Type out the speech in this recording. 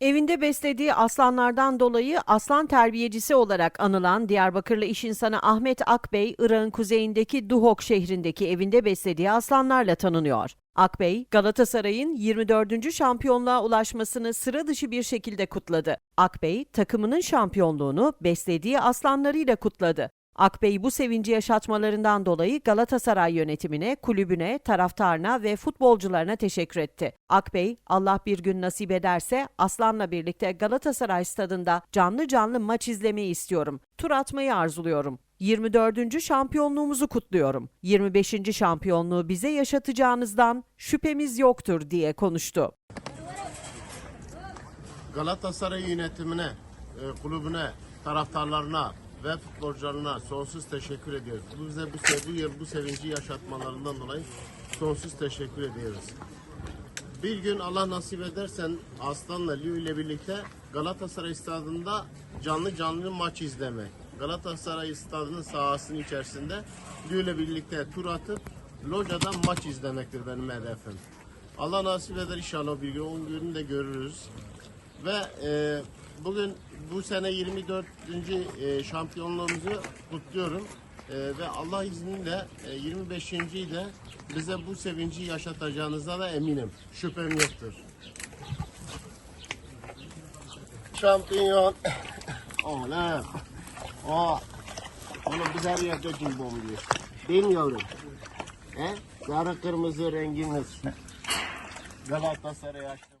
Evinde beslediği aslanlardan dolayı aslan terbiyecisi olarak anılan Diyarbakırlı iş insanı Ahmet Akbey, Irak'ın kuzeyindeki Duhok şehrindeki evinde beslediği aslanlarla tanınıyor. Akbey, Galatasaray'ın 24. şampiyonluğa ulaşmasını sıra dışı bir şekilde kutladı. Akbey, takımının şampiyonluğunu beslediği aslanlarıyla kutladı. Akbey bu sevinci yaşatmalarından dolayı Galatasaray yönetimine, kulübüne, taraftarına ve futbolcularına teşekkür etti. Akbey, Allah bir gün nasip ederse Aslan'la birlikte Galatasaray stadında canlı canlı maç izlemeyi istiyorum. Tur atmayı arzuluyorum. 24. şampiyonluğumuzu kutluyorum. 25. şampiyonluğu bize yaşatacağınızdan şüphemiz yoktur diye konuştu. Galatasaray yönetimine, e, kulübüne, taraftarlarına ve futbolcularına sonsuz teşekkür ediyoruz. Bize bu sevgi, bu sevinci yaşatmalarından dolayı sonsuz teşekkür ediyoruz. Bir gün Allah nasip edersen Aslan'la Liu ile birlikte Galatasaray stadında canlı canlı maç izlemek. Galatasaray stadının sahasının içerisinde Liu ile birlikte tur atıp locadan maç izlemektir benim hedefim. Allah nasip eder inşallah bir gün, o günü de görürüz. Ve e, bugün bu sene 24. e, şampiyonluğumuzu kutluyorum. E, ve Allah izniyle e, 25.yi de bize bu sevinci yaşatacağınıza da eminim. Şüphem yoktur. Şampiyon. Oğlum. O. Oğlum biz her yerde cimbomluyuz. Değil mi yavrum? He? Sarı kırmızı rengimiz. Galatasaray aşkı.